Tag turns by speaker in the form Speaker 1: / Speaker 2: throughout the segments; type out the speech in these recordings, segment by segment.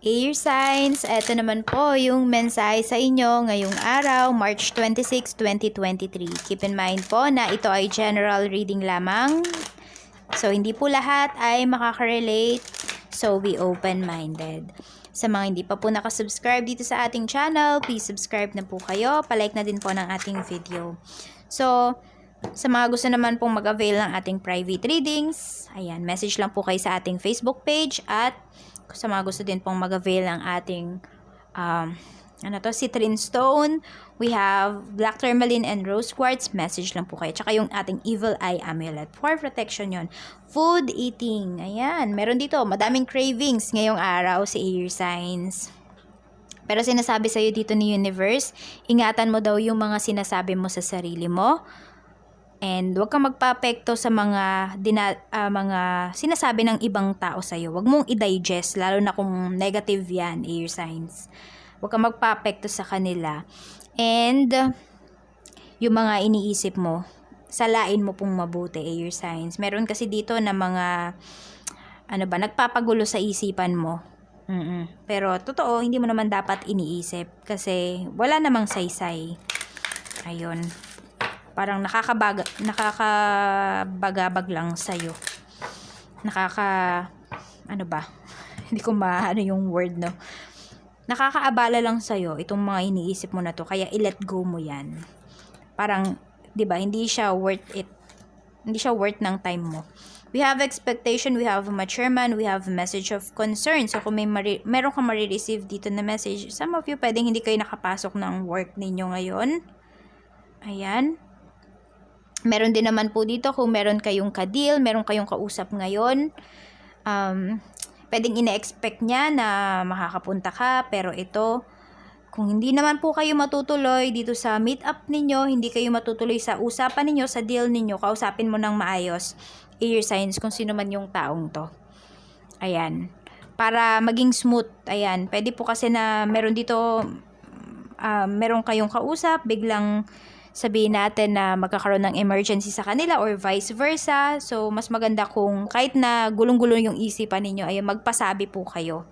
Speaker 1: Air signs, eto naman po yung mensahe sa inyo ngayong araw, March 26, 2023. Keep in mind po na ito ay general reading lamang. So, hindi po lahat ay makaka-relate. So, be open-minded. Sa mga hindi pa po nakasubscribe dito sa ating channel, please subscribe na po kayo. Palike na din po ng ating video. So, sa mga gusto naman pong mag-avail ng ating private readings, ayan, message lang po kayo sa ating Facebook page at sa mga gusto din pong mag-avail ng ating um, ano to, citrine stone, we have black tourmaline and rose quartz, message lang po kayo. Tsaka yung ating evil eye amulet. For protection yon Food eating, ayan, meron dito, madaming cravings ngayong araw si air signs. Pero sinasabi sa'yo dito ni universe, ingatan mo daw yung mga sinasabi mo sa sarili mo. And huwag kang magpapekto sa mga dina, ah, mga sinasabi ng ibang tao sa iyo. Huwag mong i-digest lalo na kung negative 'yan, air signs. Huwag kang magpapekto sa kanila. And yung mga iniisip mo, salain mo pong mabuti, air signs. Meron kasi dito na mga ano ba, nagpapagulo sa isipan mo. mm Pero totoo, hindi mo naman dapat iniisip kasi wala namang saysay. Ayun parang nakakabaga, nakakabagabag lang sa'yo. Nakaka, ano ba? Hindi ko maano yung word, no? Nakakaabala lang sa'yo itong mga iniisip mo na to, kaya i-let go mo yan. Parang, di ba, hindi siya worth it. Hindi siya worth ng time mo. We have expectation, we have a mature man, we have message of concern. So, kung may mari- meron kang marireceive dito na message, some of you pwedeng hindi kayo nakapasok ng work ninyo ngayon. Ayan. Meron din naman po dito kung meron kayong ka-deal, meron kayong kausap ngayon. Um, pwedeng ina-expect niya na makakapunta ka, pero ito, kung hindi naman po kayo matutuloy dito sa meet up ninyo, hindi kayo matutuloy sa usapan ninyo, sa deal ninyo, kausapin mo ng maayos, air signs kung sino man yung taong to. Ayan. Para maging smooth, ayan. Pwede po kasi na meron dito, uh, meron kayong kausap, biglang sabihin natin na magkakaroon ng emergency sa kanila or vice versa. So, mas maganda kung kahit na gulong-gulo yung isipan ninyo, ay magpasabi po kayo.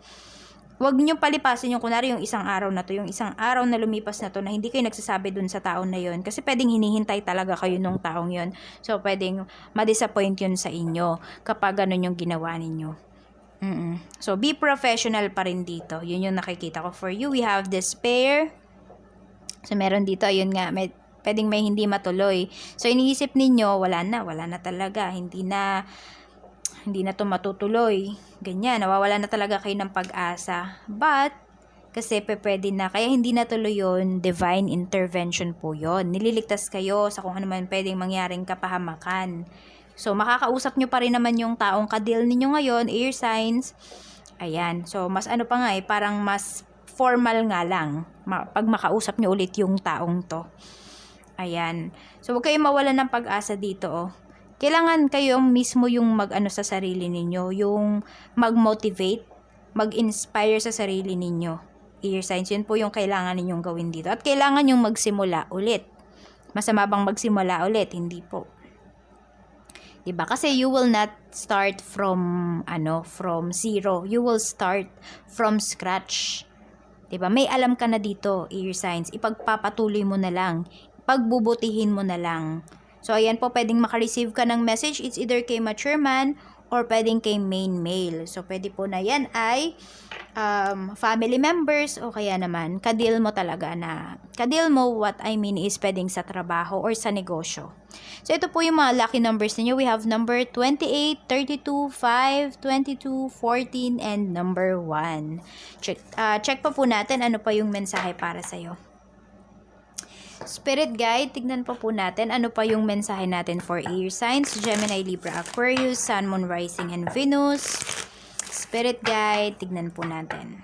Speaker 1: Huwag niyo palipasin yung kunwari yung isang araw na to, yung isang araw na lumipas na to na hindi kayo nagsasabi dun sa taon na yon kasi pwedeng hinihintay talaga kayo nung taong yon So, pwedeng ma-disappoint yun sa inyo kapag ganun yung ginawa ninyo. Mm-mm. So, be professional pa rin dito. Yun yung nakikita ko for you. We have despair. So, meron dito, ayun nga, may, pwedeng may hindi matuloy. So, iniisip ninyo, wala na, wala na talaga. Hindi na, hindi na to matutuloy. Ganyan, nawawala na talaga kayo ng pag-asa. But, kasi pwede na, kaya hindi natuloy yon divine intervention po yon Nililigtas kayo sa kung ano man pwedeng mangyaring kapahamakan. So, makakausap nyo pa rin naman yung taong kadil ninyo ngayon, air signs. Ayan. So, mas ano pa nga eh, parang mas formal nga lang. pag makausap nyo ulit yung taong to. Ayan. So, huwag kayong mawala ng pag-asa dito, oh. Kailangan kayo mismo yung mag-ano sa sarili ninyo, yung mag-motivate, mag-inspire sa sarili ninyo. Ear signs, yun po yung kailangan ninyong gawin dito. At kailangan yung magsimula ulit. Masama bang magsimula ulit? Hindi po. 'Di ba? Kasi you will not start from ano, from zero. You will start from scratch. 'Di ba? May alam ka na dito, ear signs. Ipagpapatuloy mo na lang pagbubutihin mo na lang. So, ayan po, pwedeng makareceive ka ng message. It's either kay mature man or pwedeng kay main male. So, pwede po na yan ay um, family members o kaya naman, kadil mo talaga na, kadil mo, what I mean is pwedeng sa trabaho or sa negosyo. So, ito po yung mga lucky numbers ninyo. We have number 28, 32, 5, 22, 14, and number 1. Check, uh, check pa po natin ano pa yung mensahe para sa'yo. Spirit guide, tignan pa po natin ano pa yung mensahe natin for air signs, Gemini, Libra, Aquarius, Sun, Moon, Rising, and Venus. Spirit guide, tignan po natin.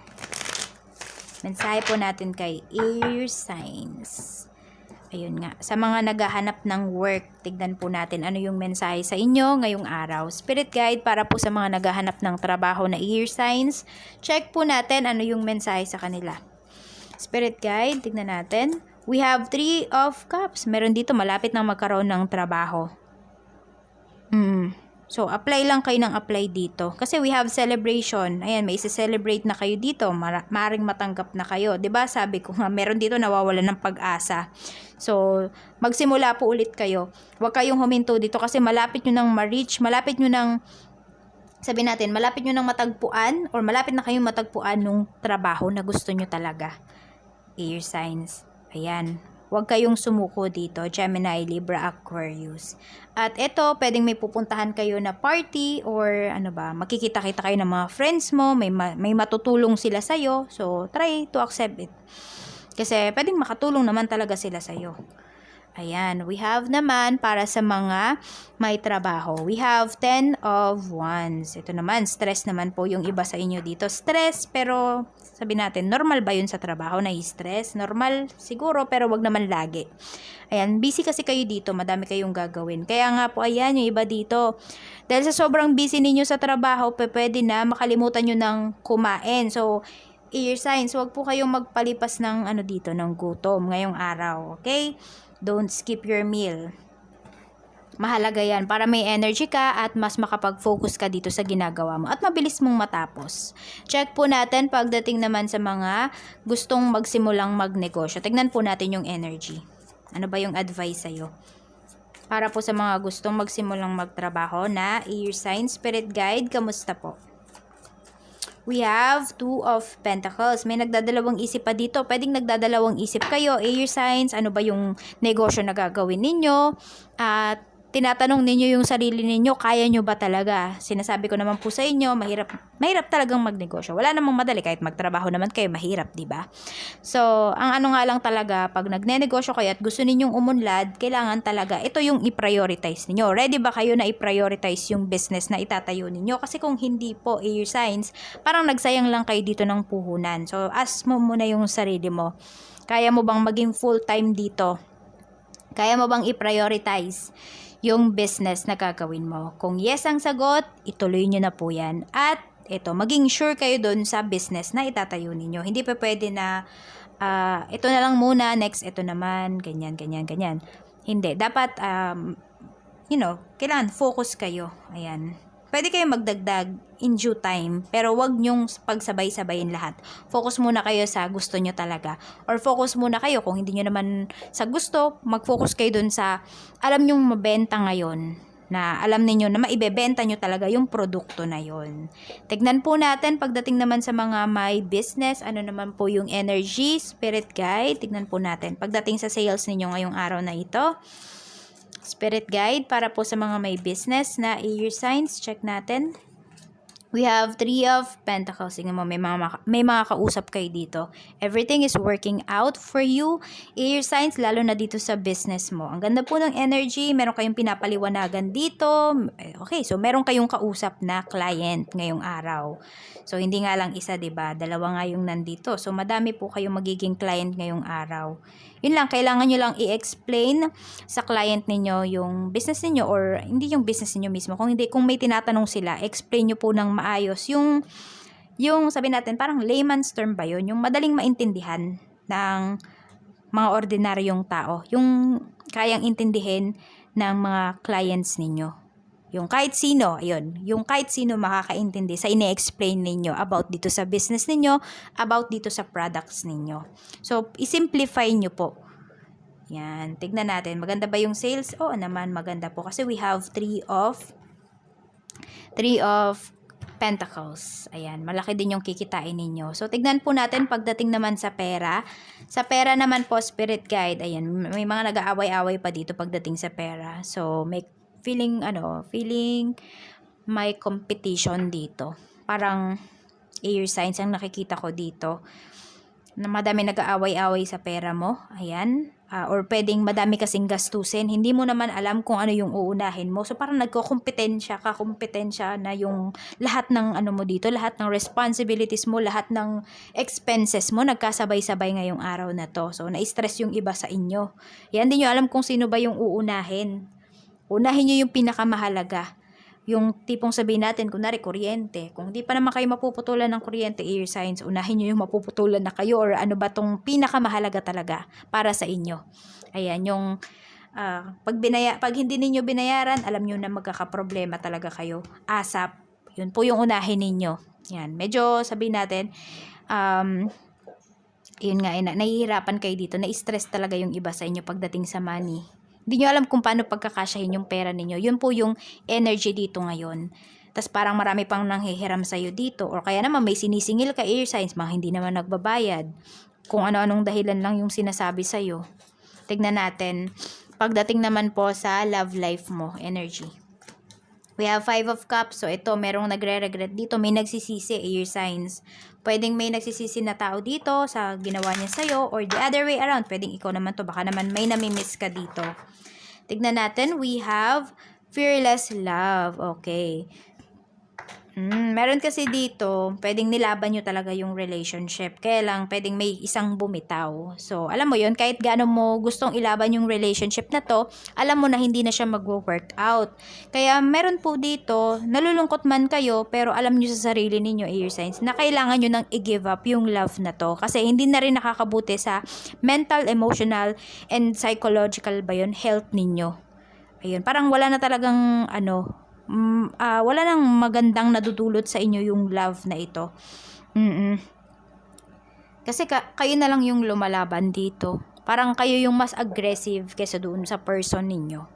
Speaker 1: Mensahe po natin kay air signs. Ayun nga. Sa mga naghahanap ng work, tignan po natin ano yung mensahe sa inyo ngayong araw. Spirit guide para po sa mga naghahanap ng trabaho na air signs. Check po natin ano yung mensahe sa kanila. Spirit guide, tignan natin. We have three of cups. Meron dito malapit nang magkaroon ng trabaho. Mm. So, apply lang kayo ng apply dito. Kasi we have celebration. Ayan, may isi-celebrate na kayo dito. Mara- maring matanggap na kayo. ba Sabi ko nga, meron dito nawawala ng pag-asa. So, magsimula po ulit kayo. Huwag kayong huminto dito kasi malapit nyo nang ma-reach, malapit nyo nang sabi natin, malapit nyo nang matagpuan or malapit na kayong matagpuan nung trabaho na gusto nyo talaga. Air signs. Ayan. Huwag kayong sumuko dito, Gemini, Libra, Aquarius. At ito, pwedeng may pupuntahan kayo na party or ano ba, makikita-kita kayo ng mga friends mo, may, ma- may matutulong sila sa'yo. So, try to accept it. Kasi pwedeng makatulong naman talaga sila sa'yo. Ayan, we have naman para sa mga may trabaho. We have 10 of Wands. Ito naman, stress naman po yung iba sa inyo dito. Stress, pero sabi natin, normal ba yun sa trabaho na stress? Normal siguro, pero wag naman lagi. Ayan, busy kasi kayo dito, madami kayong gagawin. Kaya nga po, ayan, yung iba dito. Dahil sa sobrang busy ninyo sa trabaho, pwede na makalimutan nyo ng kumain. So, ear signs, wag po kayong magpalipas ng ano dito, ng gutom ngayong araw. Okay? Don't skip your meal. Mahalaga yan para may energy ka at mas makapag-focus ka dito sa ginagawa mo at mabilis mong matapos. Check po natin pagdating naman sa mga gustong magsimulang magnegosyo. Tignan po natin yung energy. Ano ba yung advice sa'yo? Para po sa mga gustong magsimulang magtrabaho na ear sign, spirit guide, kamusta po? We have two of pentacles. May nagdadalawang isip pa dito. Pwedeng nagdadalawang isip kayo. Air signs, ano ba yung negosyo na gagawin ninyo? At tinatanong ninyo yung sarili ninyo, kaya nyo ba talaga? Sinasabi ko naman po sa inyo, mahirap, mahirap talagang magnegosyo. Wala namang madali, kahit magtrabaho naman kayo, mahirap, di ba? So, ang ano nga lang talaga, pag nagnenegosyo kayo at gusto ninyong umunlad, kailangan talaga, ito yung i-prioritize ninyo. Ready ba kayo na i-prioritize yung business na itatayo ninyo? Kasi kung hindi po, air signs, parang nagsayang lang kayo dito ng puhunan. So, ask mo muna yung sarili mo. Kaya mo bang maging full-time dito? Kaya mo bang i-prioritize yung business na gagawin mo? Kung yes ang sagot, ituloy nyo na po yan. At ito, maging sure kayo dun sa business na itatayo ninyo. Hindi pa pwede na ah, ito na lang muna, next ito naman, ganyan, ganyan, ganyan. Hindi. Dapat, um, you know, kailangan focus kayo. Ayan. Pwede kayo magdagdag in due time, pero wag nyong pagsabay-sabayin lahat. Focus muna kayo sa gusto nyo talaga. Or focus muna kayo kung hindi nyo naman sa gusto, mag-focus kayo dun sa alam nyong mabenta ngayon na alam ninyo na maibebenta nyo talaga yung produkto na yon. Tignan po natin pagdating naman sa mga may business, ano naman po yung energy, spirit guide. Tignan po natin pagdating sa sales ninyo ngayong araw na ito. Spirit guide para po sa mga may business na air signs. Check natin. We have three of pentacles. Tingnan mo, may mga, may mga kausap kayo dito. Everything is working out for you. Air signs, lalo na dito sa business mo. Ang ganda po ng energy. Meron kayong pinapaliwanagan dito. Eh, Okay, so meron kayong kausap na client ngayong araw. So, hindi nga lang isa, ba Dalawa nga yung nandito. So, madami po kayong magiging client ngayong araw. Yun lang, kailangan nyo lang i-explain sa client ninyo yung business ninyo or hindi yung business ninyo mismo. Kung hindi, kung may tinatanong sila, explain nyo po ng maayos yung, yung sabi natin, parang layman's term ba yun? Yung madaling maintindihan ng mga ordinaryong tao. Yung kayang intindihin ng mga clients ninyo. Yung kahit sino, ayun, yung kahit sino makakaintindi sa ine-explain ninyo about dito sa business ninyo, about dito sa products ninyo. So, isimplify nyo po. Yan, tignan natin. Maganda ba yung sales? Oo naman, maganda po. Kasi we have three of, three of pentacles. Ayan, malaki din yung kikitain ninyo. So, tignan po natin pagdating naman sa pera. Sa pera naman po, spirit guide. Ayan, may mga nag-aaway-away pa dito pagdating sa pera. So, may feeling, ano, feeling may competition dito. Parang air signs ang nakikita ko dito na madami nag-aaway-away sa pera mo. Ayan. Ah, or pwedeng madami kasing gastusin. Hindi mo naman alam kung ano yung uunahin mo. So parang nagko-kompetensya ka, kompetensya na yung lahat ng ano mo dito, lahat ng responsibilities mo, lahat ng expenses mo, nagkasabay-sabay ngayong araw na to. So na-stress yung iba sa inyo. Yan, hindi nyo alam kung sino ba yung uunahin. Unahin nyo yung pinakamahalaga. Yung tipong sabihin natin, kunwari, kuryente. Kung hindi pa naman kayo mapuputulan ng kuryente, air signs, unahin nyo yung mapuputulan na kayo or ano ba tong pinakamahalaga talaga para sa inyo. Ayan, yung Ah, pag, binaya, pag hindi ninyo binayaran, alam nyo na magkakaproblema talaga kayo. ASAP. Yun po yung unahin ninyo. Yan. Medyo sabihin natin, um, yun nga, eh, na, nahihirapan kayo dito. Na-stress talaga yung iba sa inyo pagdating sa money. Hindi nyo alam kung paano pagkakasyahin yung pera ninyo. Yun po yung energy dito ngayon. Tapos parang marami pang nanghihiram sa'yo dito. Or kaya naman may sinisingil ka air signs, mga hindi naman nagbabayad. Kung ano-anong dahilan lang yung sinasabi sa'yo. Tignan natin. Pagdating naman po sa love life mo, energy. We have five of cups. So, ito, merong nagre-regret dito. May nagsisisi, air signs. Pwedeng may nagsisisi na tao dito sa ginawa niya sa'yo. Or the other way around. Pwedeng ikaw naman to. Baka naman may namimiss ka dito. Tignan natin. We have fearless love. Okay. Mm, meron kasi dito, pwedeng nilaban nyo talaga yung relationship. Kaya lang, pwedeng may isang bumitaw. So, alam mo yon kahit gaano mo gustong ilaban yung relationship na to, alam mo na hindi na siya mag-work out. Kaya meron po dito, nalulungkot man kayo, pero alam nyo sa sarili ninyo, air signs, na kailangan nyo nang i-give up yung love na to. Kasi hindi na rin nakakabuti sa mental, emotional, and psychological ba yun, health ninyo. Ayun, parang wala na talagang ano, mm, ah, wala nang magandang nadudulot sa inyo yung love na ito. Mm Kasi ka- kayo na lang yung lumalaban dito. Parang kayo yung mas aggressive kaysa doon sa person ninyo.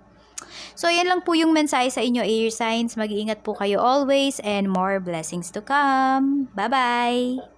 Speaker 1: So, yan lang po yung mensahe sa inyo, air signs. Mag-iingat po kayo always and more blessings to come. Bye-bye!